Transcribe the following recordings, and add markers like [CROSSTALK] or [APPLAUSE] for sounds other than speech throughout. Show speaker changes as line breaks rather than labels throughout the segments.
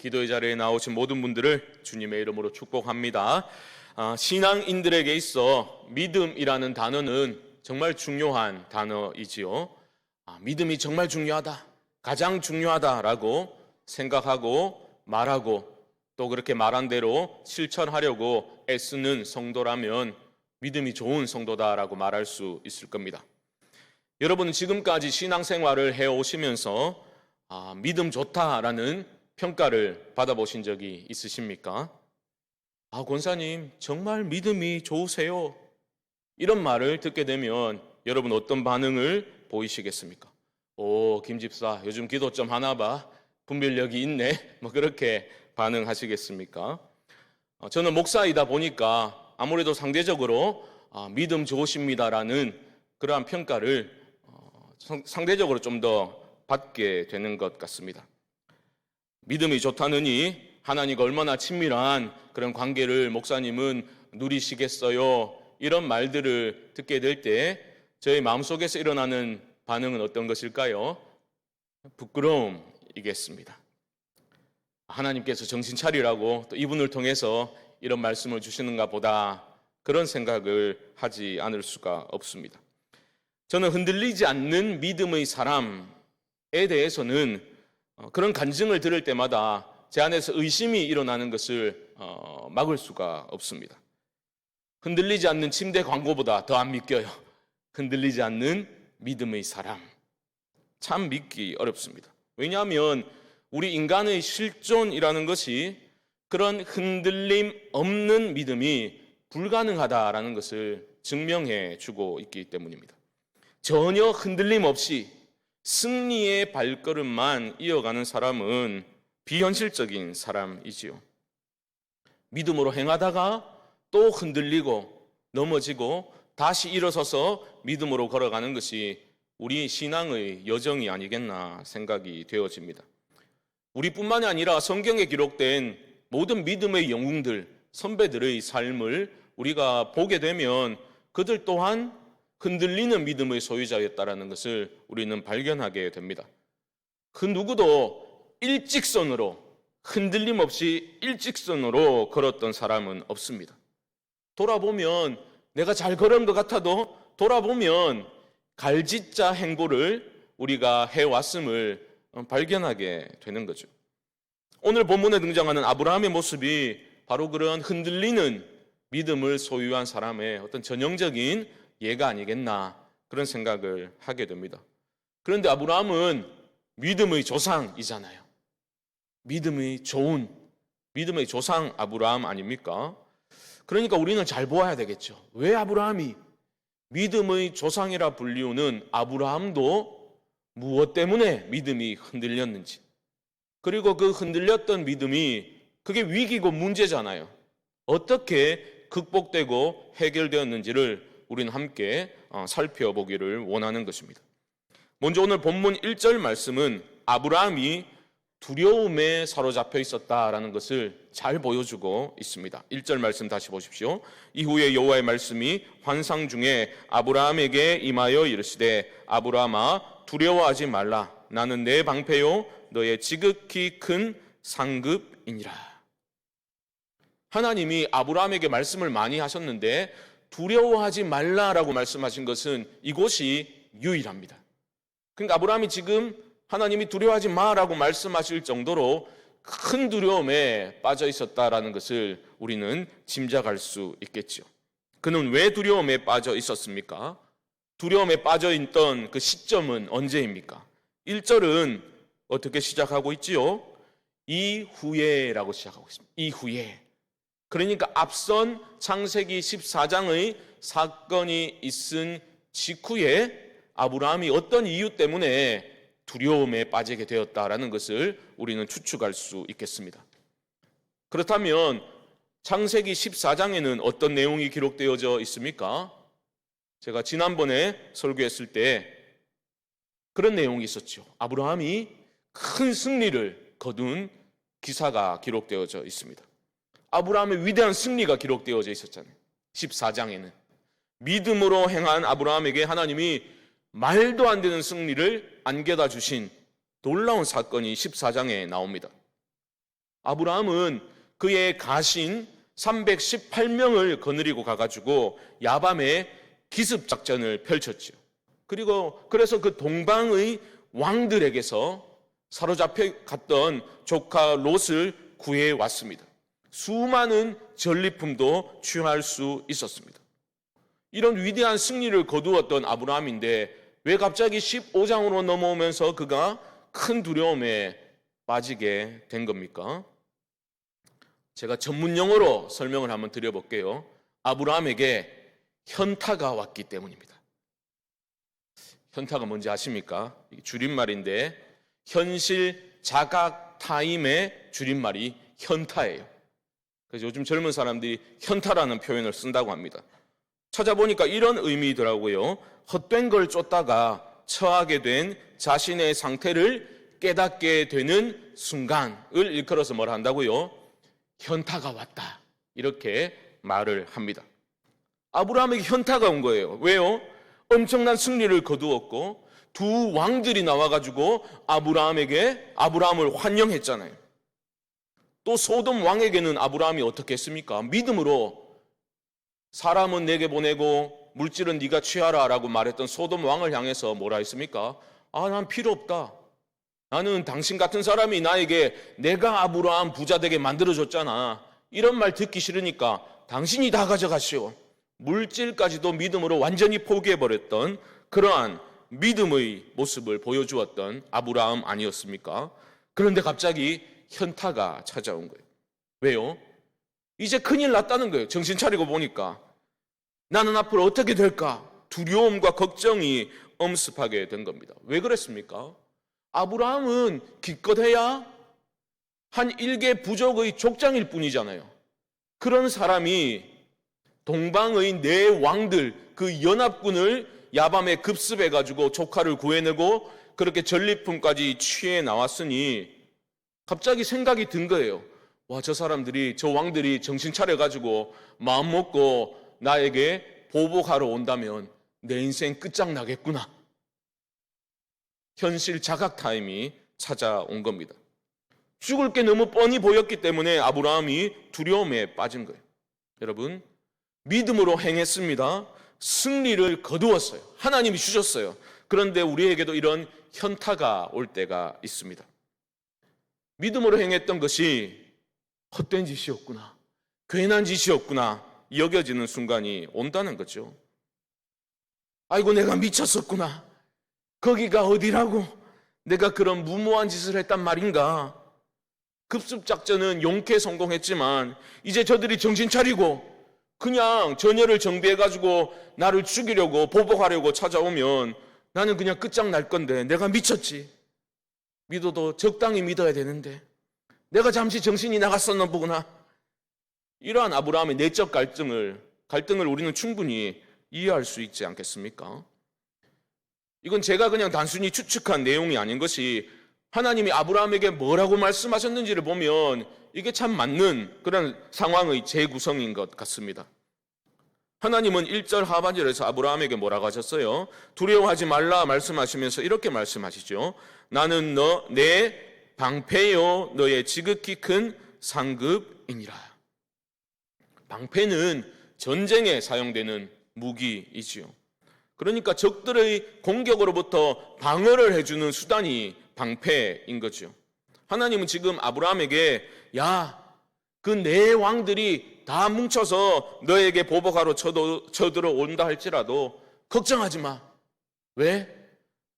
기도의 자리에 나오신 모든 분들을 주님의 이름으로 축복합니다. 아, 신앙인들에게 있어 믿음이라는 단어는 정말 중요한 단어이지요. 아, 믿음이 정말 중요하다. 가장 중요하다라고 생각하고 말하고 또 그렇게 말한 대로 실천하려고 애쓰는 성도라면 믿음이 좋은 성도다라고 말할 수 있을 겁니다. 여러분은 지금까지 신앙생활을 해 오시면서 아, 믿음 좋다라는 평가를 받아보신 적이 있으십니까? 아, 권사님, 정말 믿음이 좋으세요. 이런 말을 듣게 되면 여러분 어떤 반응을 보이시겠습니까? 오, 김 집사, 요즘 기도 좀 하나 봐. 분별력이 있네. [LAUGHS] 뭐 그렇게 반응하시겠습니까? 어, 저는 목사이다 보니까 아무래도 상대적으로 아, 믿음 좋으십니다라는 그러한 평가를 어, 상- 상대적으로 좀 더 받게 되는 것 같습니다. 믿음이 좋다느니 하나님과 얼마나 친밀한 그런 관계를 목사님은 누리시겠어요? 이런 말들을 듣게 될 때 저희 마음속에서 일어나는 반응은 어떤 것일까요? 부끄러움이겠습니다. 하나님께서 정신 차리라고 또 이분을 통해서 이런 말씀을 주시는가 보다 그런 생각을 하지 않을 수가 없습니다. 저는 흔들리지 않는 믿음의 사람에 대해서는 어, 그런 간증을 들을 때마다 제 안에서 의심이 일어나는 것을 어, 막을 수가 없습니다. 흔들리지 않는 침대 광고보다 더 안 믿겨요. [LAUGHS] 흔들리지 않는 믿음의 사람. 참 믿기 어렵습니다. 왜냐하면 우리 인간의 실존이라는 것이 그런 흔들림 없는 믿음이 불가능하다라는 것을 증명해 주고 있기 때문입니다. 전혀 흔들림 없이 승리의 발걸음만 이어가는 사람은 비현실적인 사람이지요. 믿음으로 행하다가 또 흔들리고 넘어지고 다시 일어서서 믿음으로 걸어가는 것이 우리 신앙의 여정이 아니겠나 생각이 되어집니다. 우리뿐만이 아니라 성경에 기록된 모든 믿음의 영웅들, 선배들의 삶을 우리가 보게 되면 그들 또한 흔들리는 믿음의 소유자였다라는 것을 우리는 발견하게 됩니다. 그 누구도 일직선으로 흔들림 없이 일직선으로 걸었던 사람은 없습니다. 돌아보면 내가 잘 걸은 것 같아도 돌아보면 갈짓자 행보를 우리가 해왔음을 발견하게 되는 거죠. 오늘 본문에 등장하는 아브라함의 모습이 바로 그런 흔들리는 믿음을 소유한 사람의 어떤 전형적인 예가 아니겠나 그런 생각을 하게 됩니다. 그런데 아브라함은 믿음의 조상이잖아요. 믿음의 좋은 믿음의 조상 아브라함 아닙니까? 그러니까 우리는 잘 보아야 되겠죠. 왜 아브라함이 믿음의 조상이라 불리우는 아브라함도 무엇 때문에 믿음이 흔들렸는지 그리고 그 흔들렸던 믿음이 그게 위기고 문제잖아요. 어떻게 극복되고 해결되었는지를 우리는 함께 어, 살펴보기를 원하는 것입니다. 먼저 오늘 본문 1절 말씀은 아브라함이 두려움에 사로잡혀 있었다라는 것을 잘 보여주고 있습니다. 1절 말씀 다시 보십시오. 이후에 여호와의 말씀이 환상 중에 아브라함에게 임하여 이르시되 아브라함아 두려워하지 말라 나는 내 방패요 너의 지극히 큰 상급이니라. 하나님이 아브라함에게 말씀을 많이 하셨는데 두려워하지 말라라고 말씀하신 것은 이곳이 유일합니다. 그러니까 아브라함이 지금 하나님이 두려워하지 마라고 말씀하실 정도로 큰 두려움에 빠져 있었다라는 것을 우리는 짐작할 수 있겠죠. 그는 왜 두려움에 빠져 있었습니까? 두려움에 빠져 있던 그 시점은 언제입니까? 1절은 어떻게 시작하고 있지요? 이후에라고 시작하고 있습니다. 이후에. 그러니까 앞선 창세기 14장의 사건이 있은 직후에 아브라함이 어떤 이유 때문에 두려움에 빠지게 되었다라는 것을 우리는 추측할 수 있겠습니다. 그렇다면 창세기 14장에는 어떤 내용이 기록되어져 있습니까? 제가 지난번에 설교했을 때 그런 내용이 있었죠. 아브라함이 큰 승리를 거둔 기사가 기록되어져 있습니다. 아브라함의 위대한 승리가 기록되어져 있었잖아요. 14장에는 믿음으로 행한 아브라함에게 하나님이 말도 안 되는 승리를 안겨다 주신 놀라운 사건이 14장에 나옵니다. 아브라함은 그의 가신 318명을 거느리고 가가지고 야밤에 기습 작전을 펼쳤죠. 그리고 그래서 그 동방의 왕들에게서 사로잡혀 갔던 조카 롯을 구해 왔습니다. 수많은 전리품도 취할 수 있었습니다. 이런 위대한 승리를 거두었던 아브라함인데 왜 갑자기 15장으로 넘어오면서 그가 큰 두려움에 빠지게 된 겁니까? 제가 전문 용어로 설명을 한번 드려볼게요. 아브라함에게 현타가 왔기 때문입니다. 현타가 뭔지 아십니까? 줄임말인데 현실 자각 타임의 줄임말이 현타예요. 그래서 요즘 젊은 사람들이 현타라는 표현을 쓴다고 합니다. 찾아보니까 이런 의미더라고요. 헛된 걸 쫓다가 처하게 된 자신의 상태를 깨닫게 되는 순간을 일컬어서 뭘 한다고요? 현타가 왔다. 이렇게 말을 합니다. 아브라함에게 현타가 온 거예요. 왜요? 엄청난 승리를 거두었고 두 왕들이 나와가지고 아브라함에게 아브라함을 환영했잖아요. 또 소돔 왕에게는 아브라함이 어떻게 했습니까? 믿음으로 사람은 내게 보내고 물질은 네가 취하라라고 말했던 소돔 왕을 향해서 뭐라 했습니까? 아, 난 필요 없다. 나는 당신 같은 사람이 나에게 내가 아브라함 부자 되게 만들어 줬잖아. 이런 말 듣기 싫으니까 당신이 다 가져가시오. 물질까지도 믿음으로 완전히 포기해 버렸던 그러한 믿음의 모습을 보여주었던 아브라함 아니었습니까? 그런데 갑자기 현타가 찾아온 거예요. 왜요? 이제 큰일 났다는 거예요. 정신 차리고 보니까. 나는 앞으로 어떻게 될까? 두려움과 걱정이 엄습하게 된 겁니다. 왜 그랬습니까? 아브라함은 기껏해야 한 일개 부족의 족장일 뿐이잖아요. 그런 사람이 동방의 네 왕들 그 연합군을 야밤에 급습해 가지고 조카를 구해내고 그렇게 전리품까지 취해 나왔으니 갑자기 생각이 든 거예요. 와, 저 사람들이, 저 왕들이 정신 차려가지고 마음 먹고 나에게 보복하러 온다면 내 인생 끝장나겠구나. 현실 자각 타임이 찾아온 겁니다. 죽을 게 너무 뻔히 보였기 때문에 아브라함이 두려움에 빠진 거예요. 여러분, 믿음으로 행했습니다. 승리를 거두었어요. 하나님이 주셨어요. 그런데 우리에게도 이런 현타가 올 때가 있습니다. 믿음으로 행했던 것이 헛된 짓이었구나. 괜한 짓이었구나. 여겨지는 순간이 온다는 거죠. 아이고, 내가 미쳤었구나. 거기가 어디라고? 내가 그런 무모한 짓을 했단 말인가? 급습작전은 용케 성공했지만, 이제 저들이 정신 차리고, 그냥 전열을 정비해가지고 나를 죽이려고 보복하려고 찾아오면 나는 그냥 끝장날 건데 내가 미쳤지. 믿어도 적당히 믿어야 되는데 내가 잠시 정신이 나갔었나 보구나. 이러한 아브라함의 내적 갈등을 갈등을 우리는 충분히 이해할 수 있지 않겠습니까? 이건 제가 그냥 단순히 추측한 내용이 아닌 것이 하나님이 아브라함에게 뭐라고 말씀하셨는지를 보면 이게 참 맞는 그런 상황의 재구성인 것 같습니다. 하나님은 1절 하반절에서 아브라함에게 뭐라고 하셨어요? 두려워하지 말라 말씀하시면서 이렇게 말씀하시죠. 나는 너, 내 방패요, 너의 지극히 큰 상급이니라. 방패는 전쟁에 사용되는 무기이지요. 그러니까 적들의 공격으로부터 방어를 해주는 수단이 방패인 거죠. 하나님은 지금 아브라함에게 야, 그네 왕들이 다 뭉쳐서 너에게 보복하러 쳐들어 온다 할지라도 걱정하지 마. 왜?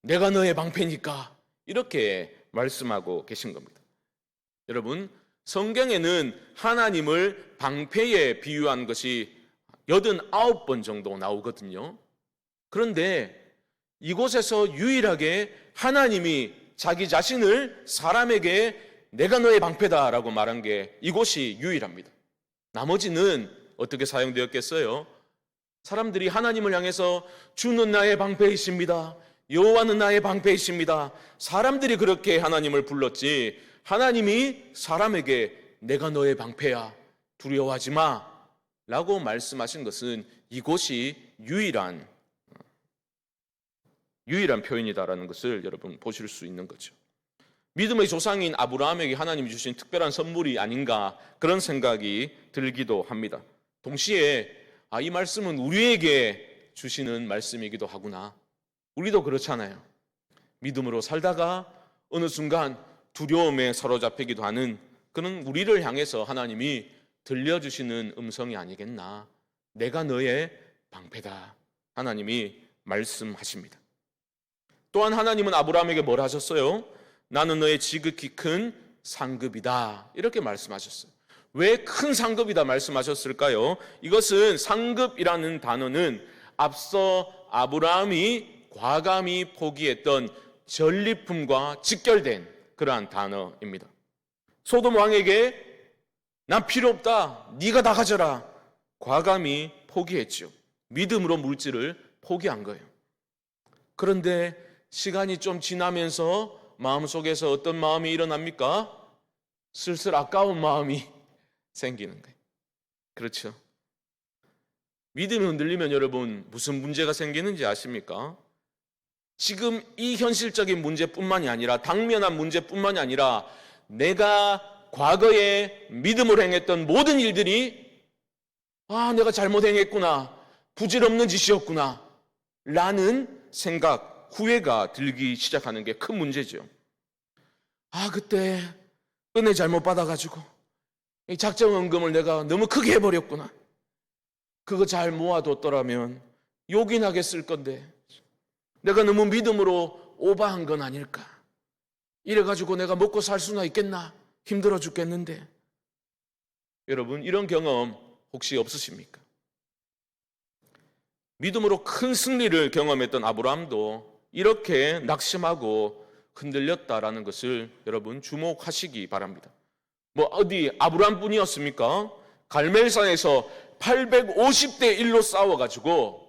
내가 너의 방패니까. 이렇게 말씀하고 계신 겁니다. 여러분, 성경에는 하나님을 방패에 비유한 것이 89번 정도 나오거든요. 그런데 이곳에서 유일하게 하나님이 자기 자신을 사람에게 내가 너의 방패다라고 말한 게 이곳이 유일합니다. 나머지는 어떻게 사용되었겠어요? 사람들이 하나님을 향해서 주는 나의 방패이십니다. 여호와는 나의 방패이십니다. 사람들이 그렇게 하나님을 불렀지 하나님이 사람에게 내가 너의 방패야. 두려워하지 마. 라고 말씀하신 것은 이곳이 유일한 유일한 표현이다라는 것을 여러분 보실 수 있는 거죠. 믿음의 조상인 아브라함에게 하나님이 주신 특별한 선물이 아닌가 그런 생각이 들기도 합니다. 동시에 아, 이 말씀은 우리에게 주시는 말씀이기도 하구나. 우리도 그렇잖아요. 믿음으로 살다가 어느 순간 두려움에 사로잡히기도 하는 그는 우리를 향해서 하나님이 들려주시는 음성이 아니겠나. 내가 너의 방패다. 하나님이 말씀하십니다. 또한 하나님은 아브라함에게 뭘 하셨어요? 나는 너의 지극히 큰 상급이다. 이렇게 말씀하셨어요. 왜 큰 상급이다 말씀하셨을까요? 이것은 상급이라는 단어는 앞서 아브라함이 과감히 포기했던 전리품과 직결된 그러한 단어입니다. 소돔 왕에게 난 필요 없다. 네가 다 가져라. 과감히 포기했죠. 믿음으로 물질을 포기한 거예요. 그런데 시간이 좀 지나면서 마음속에서 어떤 마음이 일어납니까? 슬슬 아까운 마음이 [LAUGHS] 생기는 거예요. 그렇죠. 믿음이 흔들리면 여러분 무슨 문제가 생기는지 아십니까? 지금 이 현실적인 문제뿐만이 아니라 당면한 문제뿐만이 아니라 내가 과거에 믿음으로 행했던 모든 일들이 아, 내가 잘못 행했구나. 부질없는 짓이었구나. 라는 생각, 후회가 들기 시작하는 게 큰 문제죠. 아, 그때 은혜 잘못 받아가지고 이 작정원금을 내가 너무 크게 해버렸구나. 그거 잘 모아뒀더라면 나게 쓸 건데 내가 너무 믿음으로 오바한 건 아닐까. 이래가지고 내가 먹고 살 수나 있겠나? 힘들어 죽겠는데. 여러분, 이런 경험 혹시 없으십니까? 믿음으로 큰 승리를 경험했던 아브라함도 이렇게 낙심하고 흔들렸다라는 것을 여러분 주목하시기 바랍니다. 뭐 어디 아브라함 뿐이었습니까? 갈멜산에서 850대 1로 싸워가지고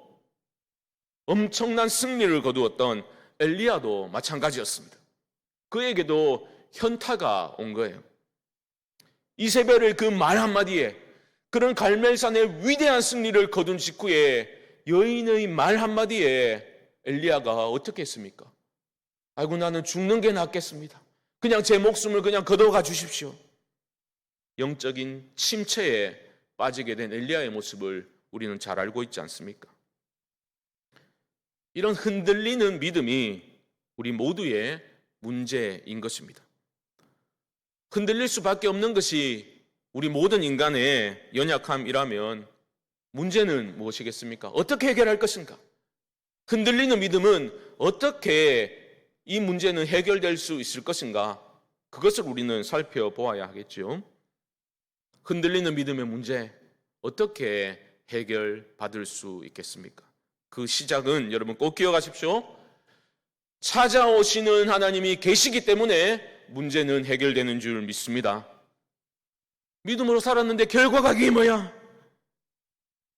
엄청난 승리를 거두었던 엘리야도 마찬가지였습니다. 그에게도 현타가 온 거예요. 이세벨의 그 말 한마디에 그런 갈멜산의 위대한 승리를 거둔 직후에 여인의 말 한마디에 엘리야가 어떻게 했습니까? 아이고 나는 죽는 게 낫겠습니다. 그냥 제 목숨을 그냥 걷어가 주십시오. 영적인 침체에 빠지게 된 엘리야의 모습을 우리는 잘 알고 있지 않습니까? 이런 흔들리는 믿음이 우리 모두의 문제인 것입니다. 흔들릴 수밖에 없는 것이 우리 모든 인간의 연약함이라면 문제는 무엇이겠습니까? 어떻게 해결할 것인가? 흔들리는 믿음은 어떻게 이 문제는 해결될 수 있을 것인가? 그것을 우리는 살펴보아야 하겠죠. 흔들리는 믿음의 문제, 어떻게 해결받을 수 있겠습니까? 그 시작은 여러분 꼭 기억하십시오. 찾아오시는 하나님이 계시기 때문에 문제는 해결되는 줄 믿습니다. 믿음으로 살았는데 결과가 그게 뭐야?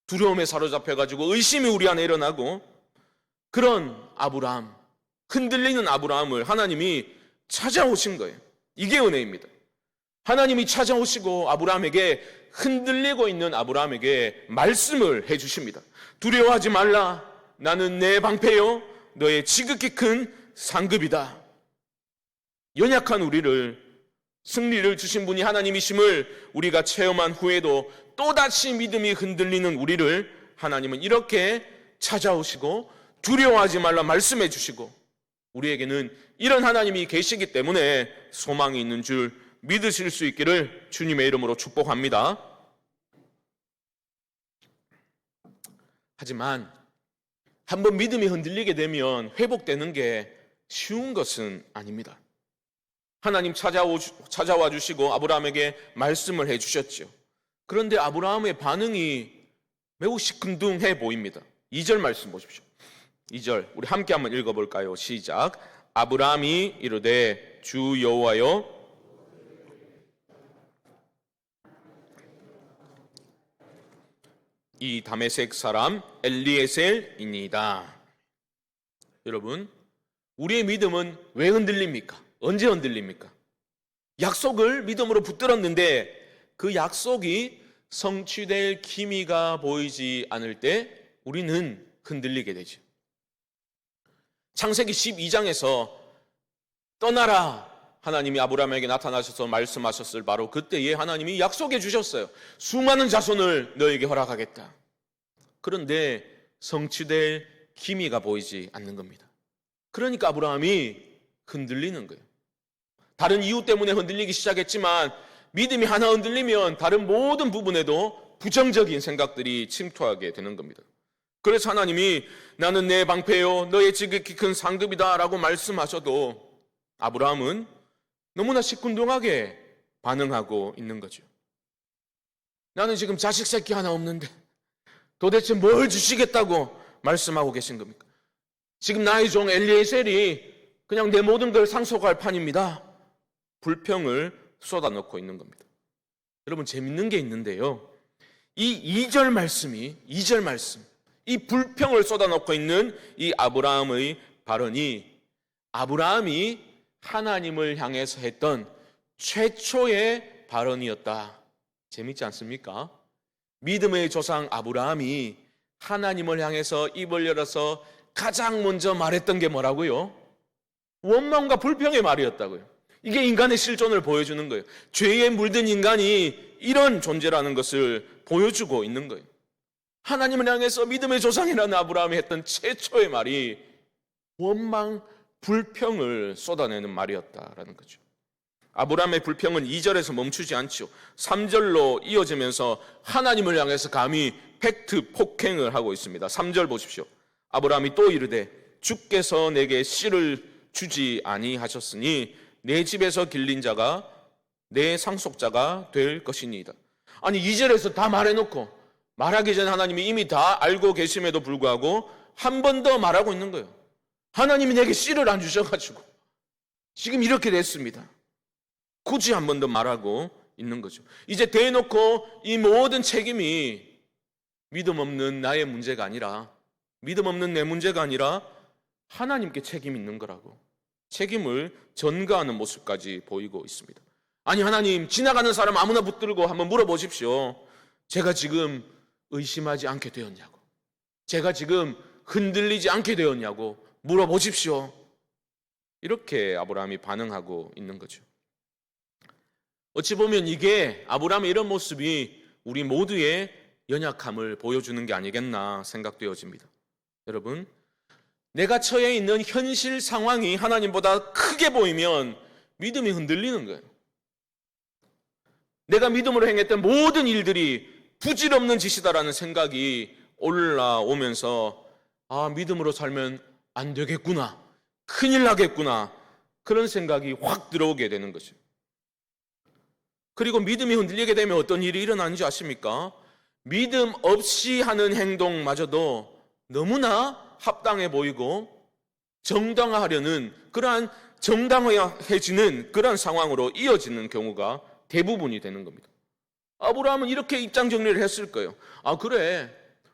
두려움에 사로잡혀가지고 의심이 우리 안에 일어나고 그런 아브라함, 흔들리는 아브라함을 하나님이 찾아오신 거예요. 이게 은혜입니다. 하나님이 찾아오시고 아브라함에게 흔들리고 있는 아브라함에게 말씀을 해 주십니다. 두려워하지 말라. 나는 내 방패요. 너의 지극히 큰 상급이다. 연약한 우리를 승리를 주신 분이 하나님이심을 우리가 체험한 후에도 또다시 믿음이 흔들리는 우리를 하나님은 이렇게 찾아오시고 두려워하지 말라 말씀해 주시고 우리에게는 이런 하나님이 계시기 때문에 소망이 있는 줄 믿으실 수 있기를 주님의 이름으로 축복합니다. 하지만 한번 믿음이 흔들리게 되면 회복되는 게 쉬운 것은 아닙니다. 하나님 찾아오, 찾아와 주시고 아브라함에게 말씀을 해 주셨죠. 그런데 아브라함의 반응이 매우 시큰둥해 보입니다. 2절 말씀 보십시오. 2절 우리 함께 한번 읽어볼까요? 시작. 아브라함이 이르되 주 여호와여 이 다메섹 사람 엘리에셀이니다. 여러분, 우리의 믿음은 왜 흔들립니까? 언제 흔들립니까? 약속을 믿음으로 붙들었는데 그 약속이 성취될 기미가 보이지 않을 때 우리는 흔들리게 되죠. 창세기 12장에서 떠나라 하나님이 아브라함에게 나타나셔서 말씀하셨을 바로 그때에 하나님이 약속해 주셨어요. 수많은 자손을 너에게 허락하겠다. 그런데 성취될 기미가 보이지 않는 겁니다. 그러니까 아브라함이 흔들리는 거예요. 다른 이유 때문에 흔들리기 시작했지만 믿음이 하나 흔들리면 다른 모든 부분에도 부정적인 생각들이 침투하게 되는 겁니다. 그래서 하나님이 나는 내 방패요 너의 지극히 큰 상급이다 라고 말씀하셔도 아브라함은 너무나 시큰둥하게 반응하고 있는 거죠. 나는 지금 자식 새끼 하나 없는데 도대체 뭘 주시겠다고 말씀하고 계신 겁니까? 지금 나의 종 엘리에셀이 그냥 내 모든 걸 상속할 판입니다. 불평을 쏟아놓고 있는 겁니다. 여러분 재밌는 게 있는데요. 이 2절 말씀이 2절 말씀 이 불평을 쏟아놓고 있는 이 아브라함의 발언이 아브라함이 하나님을 향해서 했던 최초의 발언이었다. 재밌지 않습니까? 믿음의 조상 아브라함이 하나님을 향해서 입을 열어서 가장 먼저 말했던 게 뭐라고요? 원망과 불평의 말이었다고요. 이게 인간의 실존을 보여주는 거예요. 죄에 물든 인간이 이런 존재라는 것을 보여주고 있는 거예요. 하나님을 향해서 믿음의 조상이라는 아브라함이 했던 최초의 말이 원망, 불평을 쏟아내는 말이었다라는 거죠. 아브라함의 불평은 2절에서 멈추지 않죠. 3절로 이어지면서 하나님을 향해서 감히 팩트 폭행을 하고 있습니다. 3절 보십시오. 아브라함이 또 이르되 주께서 내게 씨를 주지 아니하셨으니 내 집에서 길린 자가 내 상속자가 될 것이니이다. 아니 2절에서 다 말해놓고 말하기 전에 하나님이 이미 다 알고 계심에도 불구하고 한 번 더 말하고 있는 거예요. 하나님이 내게 씨를 안 주셔가지고 지금 이렇게 됐습니다. 굳이 한 번 더 말하고 있는 거죠. 이제 대놓고 이 모든 책임이 믿음 없는 나의 문제가 아니라 믿음 없는 내 문제가 아니라 하나님께 책임 있는 거라고 책임을 전가하는 모습까지 보이고 있습니다. 아니 하나님 지나가는 사람 아무나 붙들고 한번 물어보십시오. 제가 지금 의심하지 않게 되었냐고. 제가 지금 흔들리지 않게 되었냐고 물어보십시오. 이렇게 아브라함이 반응하고 있는 거죠. 어찌 보면 이게 아브라함의 이런 모습이 우리 모두의 연약함을 보여주는 게 아니겠나 생각되어집니다. 여러분, 내가 처해 있는 현실 상황이 하나님보다 크게 보이면 믿음이 흔들리는 거예요. 내가 믿음으로 행했던 모든 일들이 부질없는 짓이다라는 생각이 올라오면서 아, 믿음으로 살면 안 되겠구나. 큰일 나겠구나. 그런 생각이 확 들어오게 되는 거죠. 그리고 믿음이 흔들리게 되면 어떤 일이 일어나는지 아십니까? 믿음 없이 하는 행동마저도 너무나 합당해 보이고 정당화하려는 그러한 정당해지는 그러한 상황으로 이어지는 경우가 대부분이 되는 겁니다. 아브라함은 이렇게 입장 정리를 했을 거예요. 아 그래,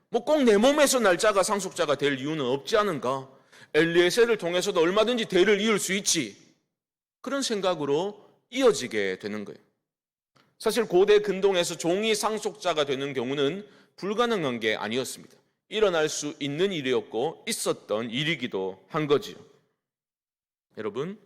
뭐 꼭 내 몸에서 날짜가 상속자가 될 이유는 없지 않은가? 엘리에셀을 통해서도 얼마든지 대를 이을 수 있지. 그런 생각으로 이어지게 되는 거예요. 사실 고대 근동에서 종이 상속자가 되는 경우는 불가능한 게 아니었습니다. 일어날 수 있는 일이었고 있었던 일이기도 한 거지요. 여러분,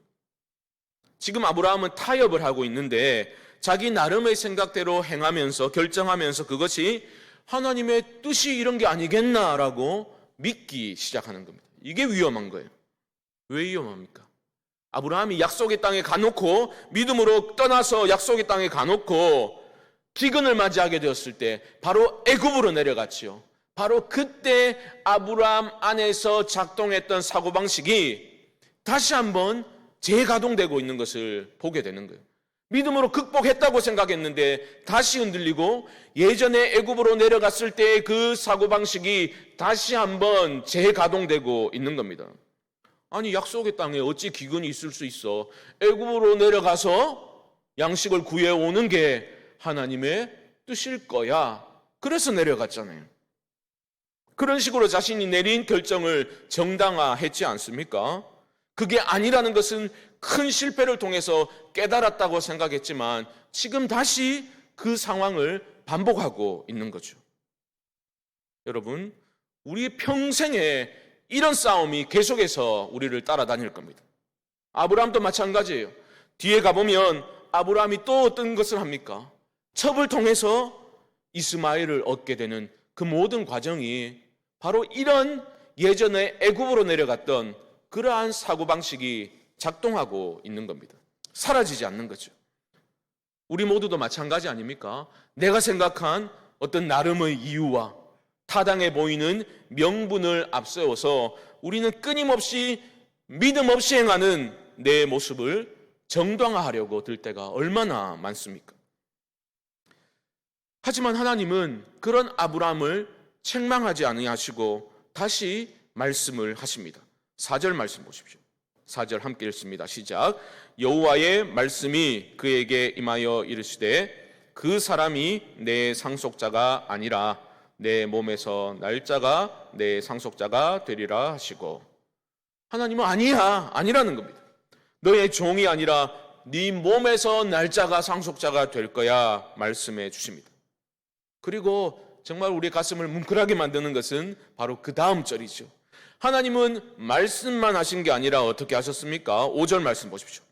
지금 아브라함은 타협을 하고 있는데 자기 나름의 생각대로 행하면서 결정하면서 그것이 하나님의 뜻이 이런 게 아니겠나라고 믿기 시작하는 겁니다. 이게 위험한 거예요. 왜 위험합니까? 아브라함이 약속의 땅에 가놓고 믿음으로 떠나서 약속의 땅에 가놓고 기근을 맞이하게 되었을 때 바로 애굽으로 내려갔지요. 바로 그때 아브라함 안에서 작동했던 사고방식이 다시 한번 재가동되고 있는 것을 보게 되는 거예요. 믿음으로 극복했다고 생각했는데 다시 흔들리고 예전에 애굽으로 내려갔을 때그 사고 방식이 다시 한번 재가동되고 있는 겁니다. 아니 약속의 땅에 어찌 기근이 있을 수 있어? 애굽으로 내려가서 양식을 구해 오는 게 하나님의 뜻일 거야. 그래서 내려갔잖아요. 그런 식으로 자신이 내린 결정을 정당화했지 않습니까? 그게 아니라는 것은 큰 실패를 통해서 깨달았다고 생각했지만 지금 다시 그 상황을 반복하고 있는 거죠. 여러분, 우리 평생에 이런 싸움이 계속해서 우리를 따라다닐 겁니다. 아브라함도 마찬가지예요. 뒤에 가보면 아브라함이 또 어떤 것을 합니까? 첩을 통해서 이스마엘을 얻게 되는 그 모든 과정이 바로 이런 예전에 애굽으로 내려갔던 그러한 사고방식이 작동하고 있는 겁니다. 사라지지 않는 거죠. 우리 모두도 마찬가지 아닙니까? 내가 생각한 어떤 나름의 이유와 타당해 보이는 명분을 앞세워서 우리는 끊임없이 믿음 없이 행하는 내 모습을 정당화하려고 들 때가 얼마나 많습니까? 하지만 하나님은 그런 아브라함을 책망하지 아니하시고 다시 말씀을 하십니다. 4절 말씀 보십시오. 4절 함께 읽습니다. 시작. 여호와의 말씀이 그에게 임하여 이르시되 그 사람이 내 상속자가 아니라 내 몸에서 날짜가 내 상속자가 되리라 하시고 하나님은 아니야 아니라는 겁니다. 너의 종이 아니라 네 몸에서 날짜가 상속자가 될 거야 말씀해 주십니다. 그리고 정말 우리 가슴을 뭉클하게 만드는 것은 바로 그 다음 절이죠. 하나님은 말씀만 하신 게 아니라 어떻게 하셨습니까? 5절 말씀 보십시오.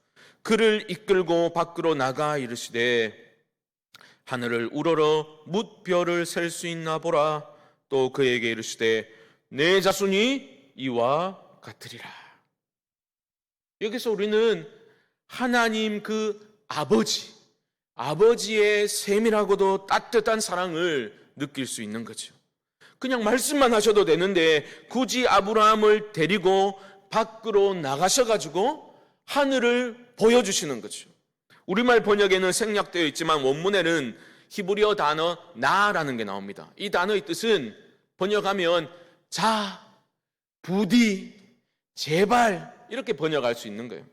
그를 이끌고 밖으로 나가 이르시되 하늘을 우러러 뭇별을 셀 수 있나 보라. 또 그에게 이르시되 내 자손이 이와 같으리라. 여기서 우리는 하나님 그 아버지, 아버지의 세밀하고도 따뜻한 사랑을 느낄 수 있는 거죠. 그냥 말씀만 하셔도 되는데 굳이 아브라함을 데리고 밖으로 나가셔가지고 하늘을 보여주시는 거죠. 우리말 번역에는 생략되어 있지만 원문에는 히브리어 단어 나라는 게 나옵니다. 이 단어의 뜻은 번역하면 자, 부디, 제발 이렇게 번역할 수 있는 거예요.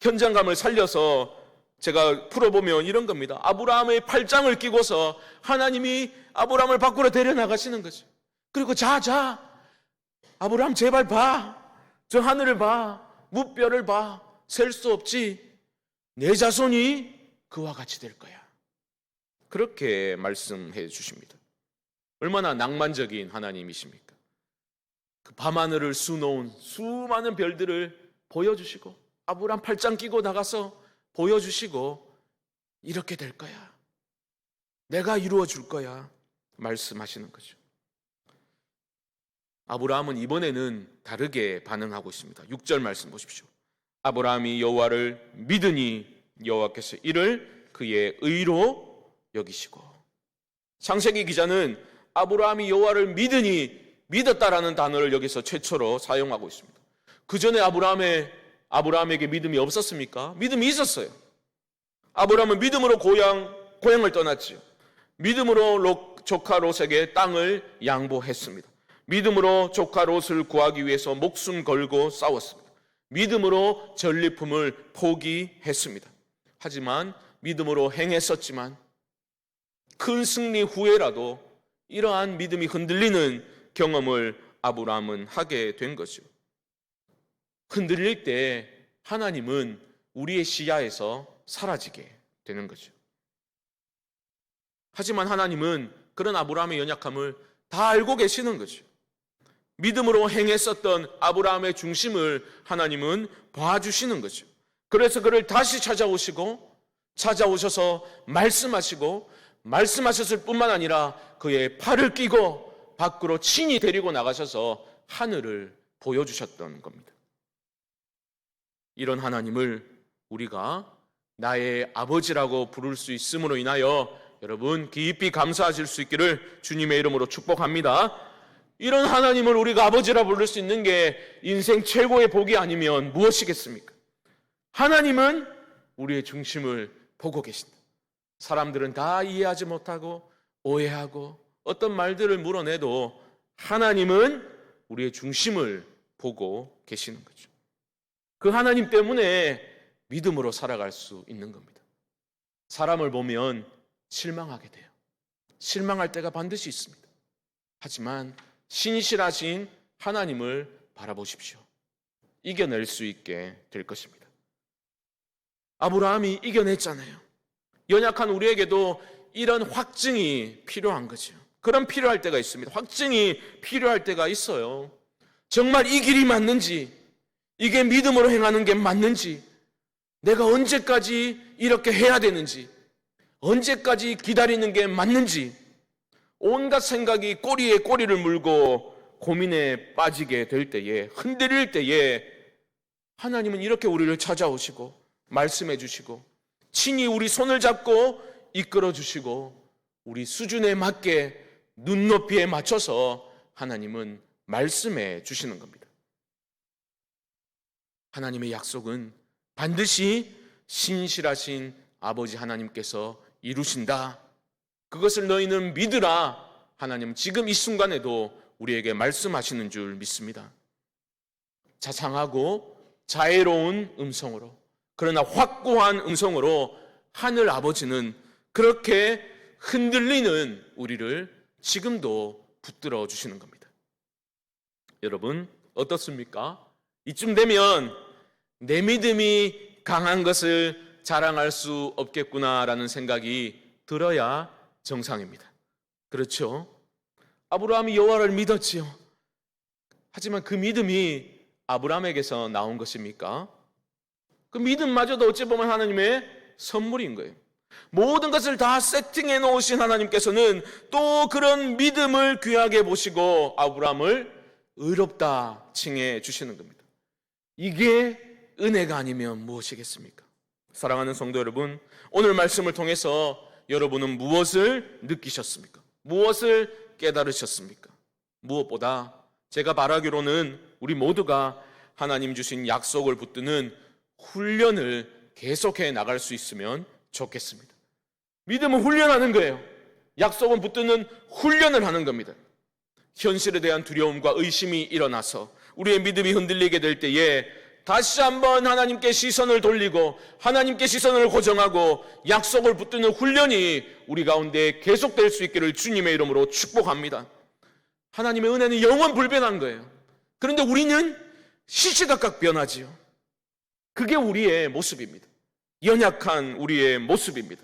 현장감을 살려서 제가 풀어보면 이런 겁니다. 아브라함의 팔짱을 끼고서 하나님이 아브라함을 밖으로 데려 나가시는 거죠. 그리고 자, 자, 아브라함 제발 봐. 저 하늘을 봐. 무뼈를 봐. 셀 수 없지. 내 자손이 그와 같이 될 거야. 그렇게 말씀해 주십니다. 얼마나 낭만적인 하나님이십니까? 그 밤하늘을 수놓은 수많은 별들을 보여주시고 아브라함 팔짱 끼고 나가서 보여주시고 이렇게 될 거야. 내가 이루어 줄 거야. 말씀하시는 거죠. 아브라함은 이번에는 다르게 반응하고 있습니다. 6절 말씀 보십시오. 아브라함이 여호와를 믿으니 여호와께서 이를 그의 의로 여기시고 창세기 기자는 아브라함이 여호와를 믿으니 믿었다라는 단어를 여기서 최초로 사용하고 있습니다. 그 전에 아브라함의 아브라함에게 믿음이 없었습니까? 믿음이 있었어요. 아브라함은 믿음으로 고향 고향을 떠났지요. 믿음으로 롯, 조카 롯에게 땅을 양보했습니다. 믿음으로 조카 롯을 구하기 위해서 목숨 걸고 싸웠습니다. 믿음으로 전리품을 포기했습니다. 하지만 믿음으로 행했었지만 큰 승리 후에라도 이러한 믿음이 흔들리는 경험을 아브라함은 하게 된 거죠. 흔들릴 때 하나님은 우리의 시야에서 사라지게 되는 거죠. 하지만 하나님은 그런 아브라함의 연약함을 다 알고 계시는 거죠. 믿음으로 행했었던 아브라함의 중심을 하나님은 봐주시는 거죠. 그래서 그를 다시 찾아오시고 찾아오셔서 말씀하시고 말씀하셨을 뿐만 아니라 그의 팔을 끼고 밖으로 친히 데리고 나가셔서 하늘을 보여주셨던 겁니다. 이런 하나님을 우리가 나의 아버지라고 부를 수 있음으로 인하여 여러분 깊이 감사하실 수 있기를 주님의 이름으로 축복합니다. 이런 하나님을 우리가 아버지라 부를 수 있는 게 인생 최고의 복이 아니면 무엇이겠습니까? 하나님은 우리의 중심을 보고 계신다. 사람들은 다 이해하지 못하고 오해하고 어떤 말들을 물어내도 하나님은 우리의 중심을 보고 계시는 거죠. 그 하나님 때문에 믿음으로 살아갈 수 있는 겁니다. 사람을 보면 실망하게 돼요. 실망할 때가 반드시 있습니다. 하지만 신실하신 하나님을 바라보십시오. 이겨낼 수 있게 될 것입니다. 아브라함이 이겨냈잖아요. 연약한 우리에게도 이런 확증이 필요한 거죠. 그런 필요할 때가 있습니다. 확증이 필요할 때가 있어요. 정말 이 길이 맞는지, 이게 믿음으로 행하는 게 맞는지, 내가 언제까지 이렇게 해야 되는지, 언제까지 기다리는 게 맞는지, 온갖 생각이 꼬리에 꼬리를 물고 고민에 빠지게 될 때에, 흔들릴 때에, 하나님은 이렇게 우리를 찾아오시고, 말씀해 주시고, 친히 우리 손을 잡고 이끌어 주시고, 우리 수준에 맞게 눈높이에 맞춰서 하나님은 말씀해 주시는 겁니다. 하나님의 약속은 반드시 신실하신 아버지 하나님께서 이루신다. 그것을 너희는 믿으라. 하나님 지금 이 순간에도 우리에게 말씀하시는 줄 믿습니다. 자상하고 자애로운 음성으로 그러나 확고한 음성으로 하늘 아버지는 그렇게 흔들리는 우리를 지금도 붙들어 주시는 겁니다. 여러분 어떻습니까? 이쯤 되면 내 믿음이 강한 것을 자랑할 수 없겠구나라는 생각이 들어야 정상입니다. 그렇죠? 아브라함이 여호와를 믿었지요. 하지만 그 믿음이 아브라함에게서 나온 것입니까? 그 믿음마저도 어찌 보면 하나님의 선물인 거예요. 모든 것을 다 세팅해 놓으신 하나님께서는 또 그런 믿음을 귀하게 보시고 아브라함을 의롭다 칭해 주시는 겁니다. 이게 은혜가 아니면 무엇이겠습니까? 사랑하는 성도 여러분, 오늘 말씀을 통해서 여러분은 무엇을 느끼셨습니까? 무엇을 깨달으셨습니까? 무엇보다 제가 바라기로는 우리 모두가 하나님 주신 약속을 붙드는 훈련을 계속해 나갈 수 있으면 좋겠습니다. 믿음은 훈련하는 거예요. 약속은 붙드는 훈련을 하는 겁니다. 현실에 대한 두려움과 의심이 일어나서 우리의 믿음이 흔들리게 될 때에 다시 한번 하나님께 시선을 돌리고 하나님께 시선을 고정하고 약속을 붙드는 훈련이 우리 가운데 계속될 수 있기를 주님의 이름으로 축복합니다. 하나님의 은혜는 영원 불변한 거예요. 그런데 우리는 시시각각 변하지요. 그게 우리의 모습입니다. 연약한 우리의 모습입니다.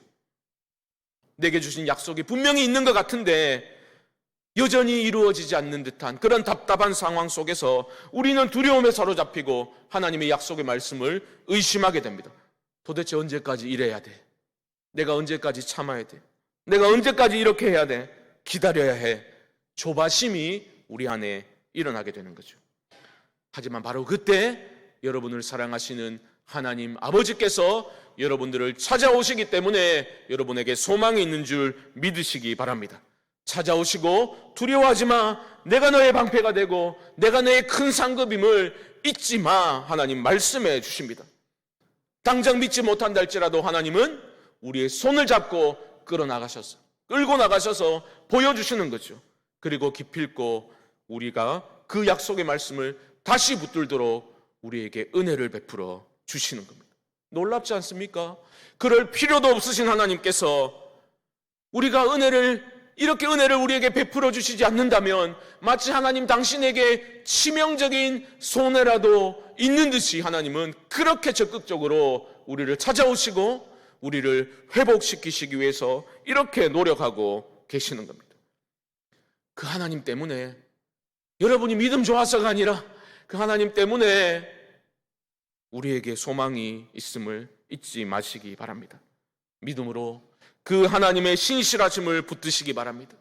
내게 주신 약속이 분명히 있는 것 같은데 여전히 이루어지지 않는 듯한 그런 답답한 상황 속에서 우리는 두려움에 사로잡히고 하나님의 약속의 말씀을 의심하게 됩니다. 도대체 언제까지 이래야 돼? 내가 언제까지 참아야 돼? 내가 언제까지 이렇게 해야 돼? 기다려야 해. 조바심이 우리 안에 일어나게 되는 거죠. 하지만 바로 그때 여러분을 사랑하시는 하나님 아버지께서 여러분들을 찾아오시기 때문에 여러분에게 소망이 있는 줄 믿으시기 바랍니다. 찾아오시고 두려워하지 마. 내가 너의 방패가 되고 내가 너의 큰 상급임을 잊지 마. 하나님 말씀해 주십니다. 당장 믿지 못한다 할지라도 하나님은 우리의 손을 잡고 끌어 나가셔서 끌고 나가셔서 보여주시는 거죠. 그리고 기필코 우리가 그 약속의 말씀을 다시 붙들도록 우리에게 은혜를 베풀어 주시는 겁니다. 놀랍지 않습니까? 그럴 필요도 없으신 하나님께서 우리가 은혜를 이렇게 은혜를 우리에게 베풀어 주시지 않는다면 마치 하나님 당신에게 치명적인 손해라도 있는 듯이 하나님은 그렇게 적극적으로 우리를 찾아오시고 우리를 회복시키시기 위해서 이렇게 노력하고 계시는 겁니다. 그 하나님 때문에 여러분이 믿음 좋아서가 아니라 그 하나님 때문에 우리에게 소망이 있음을 잊지 마시기 바랍니다. 믿음으로 그 하나님의 신실하심을 붙드시기 바랍니다.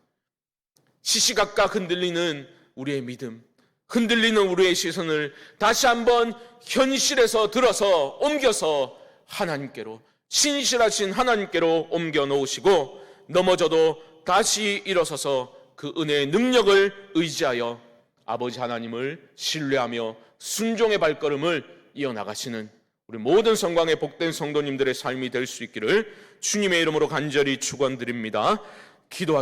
시시각각 흔들리는 우리의 믿음, 흔들리는 우리의 시선을 다시 한번 현실에서 들어서 옮겨서 하나님께로 신실하신 하나님께로 옮겨 놓으시고 넘어져도 다시 일어서서 그 은혜의 능력을 의지하여 아버지 하나님을 신뢰하며 순종의 발걸음을 이어나가시는 우리 모든 성광의 복된 성도님들의 삶이 될 수 있기를 주님의 이름으로 간절히 축원드립니다. 기도